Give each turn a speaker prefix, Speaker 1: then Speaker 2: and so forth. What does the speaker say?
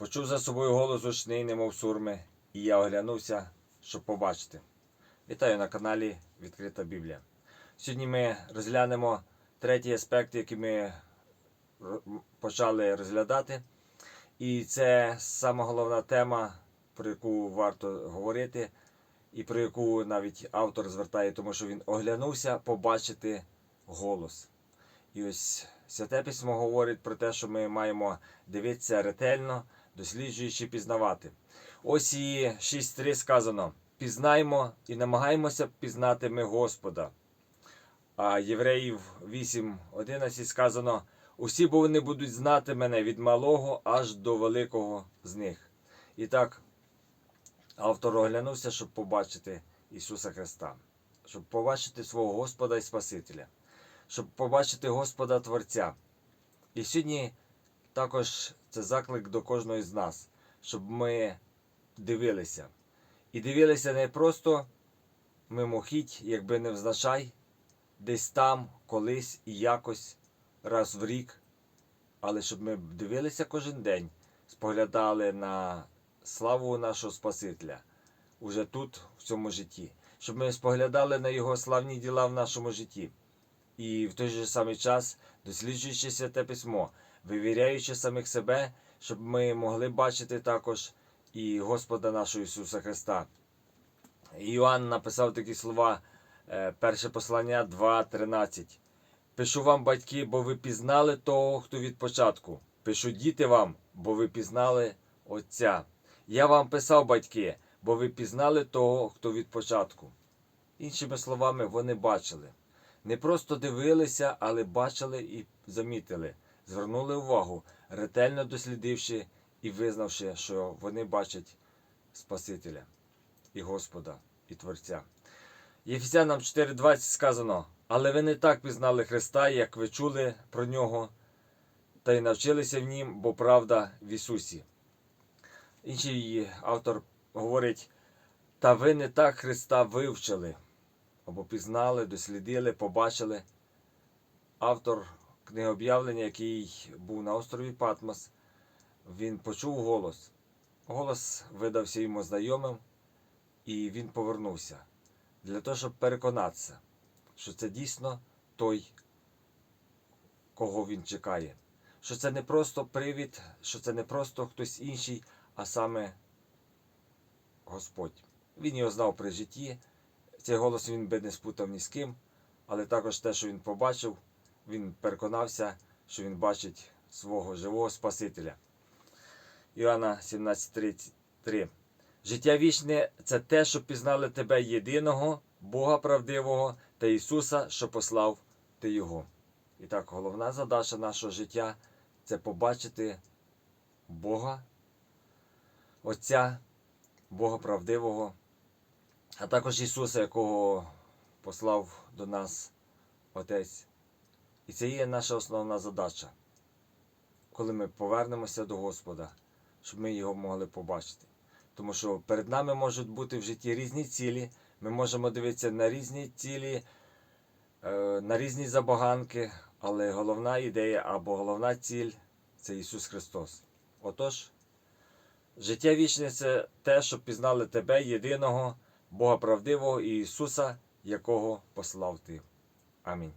Speaker 1: Почув за собою голос гучний, немов сурми, і я оглянувся, щоб побачити. Вітаю на каналі Відкрита Біблія. Сьогодні ми розглянемо третій аспект, який ми почали розглядати. І це сама головна тема, про яку варто говорити, і про яку навіть автор звертає, тому що він оглянувся побачити голос. І ось Святе письмо говорить про те, що ми маємо дивитися ретельно, досліджуючи, пізнавати. Ось і 6.3 сказано: пізнаймо і намагаємося пізнати ми Господа. А Євреїв 8.11 сказано: усі бо вони будуть знати мене від малого аж до великого з них. І так, автор оглянувся, щоб побачити Ісуса Христа, щоб побачити свого Господа і Спасителя, щоб побачити Господа Творця. І сьогодні також це заклик до кожного з нас, щоб ми дивилися. І дивилися не просто мимохідь, якби не взначай, десь там, колись і якось, раз в рік, але щоб ми дивилися кожен день, споглядали на славу нашого Спасителя уже тут, в цьому житті, щоб ми споглядали на Його славні діла в нашому житті. І в той же самий час, досліджуючи святе письмо, вивіряючи самих себе, щоб ми могли бачити також і Господа нашого Ісуса Христа. Іоанн написав такі слова, е, перше послання 2.13. Пишу вам, батьки, бо ви пізнали того, хто від початку. Пишу діти вам, бо ви пізнали Отця. Я вам писав, батьки, бо ви пізнали того, хто від початку. Іншими словами, вони бачили. Не просто дивилися, але бачили і замітили, звернули увагу, ретельно дослідивши і визнавши, що вони бачать Спасителя і Господа, і Творця. Єфесянам 4.20 сказано: Але ви не так пізнали Христа, як ви чули про нього, та й навчилися в нім, бо правда в Ісусі. Інший автор говорить: та ви не так Христа вивчили, або пізнали, дослідили, побачили. Автор книги об'явлення, який був на острові Патмос, він почув голос. Голос видався йому знайомим, і він повернувся для того, щоб переконатися, що це дійсно той, кого він чекає. Що це не просто привід, що це не просто хтось інший, а саме Господь. Він його знав при житті. Цей голос він би не спутав ні з ким, але також те, що він побачив, він переконався, що він бачить свого живого Спасителя. Іоанна 17.33 Життя вічне це те, що пізнали тебе єдиного, Бога правдивого та Ісуса, що послав ти Його. І так, головна задача нашого життя це побачити Бога, Отця, Бога правдивого, а також Ісуса, якого послав до нас Отець. І це є наша основна задача, коли ми повернемося до Господа, щоб ми його могли побачити. Тому що перед нами можуть бути в житті різні цілі. Ми можемо дивитися на різні цілі, е, на різні забаганки, але головна ідея або головна ціль це Ісус Христос. Отож, життя вічне це те, щоб пізнали тебе, єдиного, Бога правдивого і Ісуса, якого послав ти. Амінь.